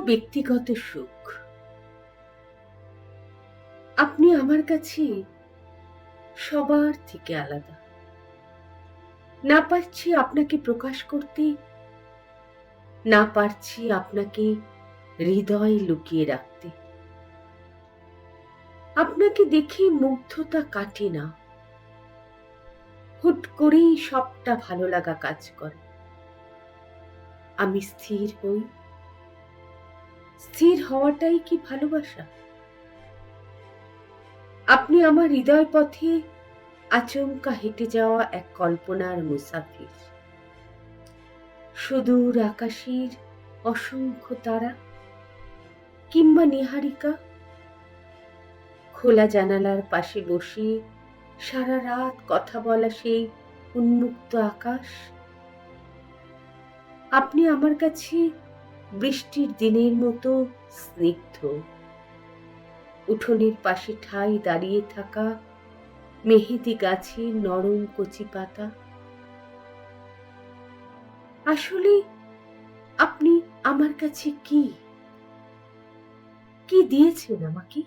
ব্যক্তিগত সুখ। আপনি আমার কাছে সবার থেকে আলাদা। না পারছি আপনাকে প্রকাশ করতে, না পারছি আপনাকে হৃদয়ে লুকিয়ে রাখতে। আপনাকে দেখে মুগ্ধতা কাটে না। হুট করেই সবটা ভালো লাগা কাজ করে। আমি স্থির হই। স্থির হওয়াটাই কি ভালোবাসা? আপনি আমার হৃদয় পথে আচমকা হেঁটে যাওয়া এক কল্পনার মুসাফির। সুদূর আকাশের অসংখ্য তারা কিংবা নিহারিকা? খোলা জানালার পাশে বসে সারা রাত কথা বলা সেই উন্মুক্ত আকাশ? আপনি আমার কাছে বৃষ্টির দিনের মতো স্নিগ্ধ। উঠোনের পাশে ঠাই দাঁড়িয়ে থাকা মেহেদি গাছের নরম কচি পাতা। আসলে আপনি আমার কাছে কি? কি দিয়েছেন আমাকে?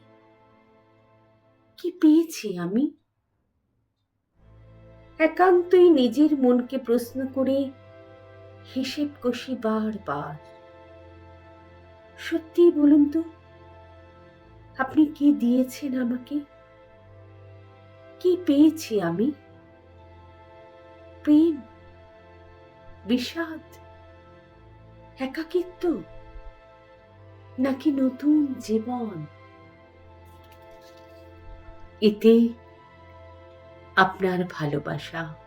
কি পেয়েছি আমি? একান্তই নিজের মনকে প্রশ্ন করে হিসেব কষি বারবার। সত্যি বলুন তো, আপনি কি দিয়েছেন আমাকে? কি পেয়েছি আমি? প্রেম, বিষাদ, একাকিত্ব, নাকি নতুন জীবন? এতে আপনার ভালোবাসা।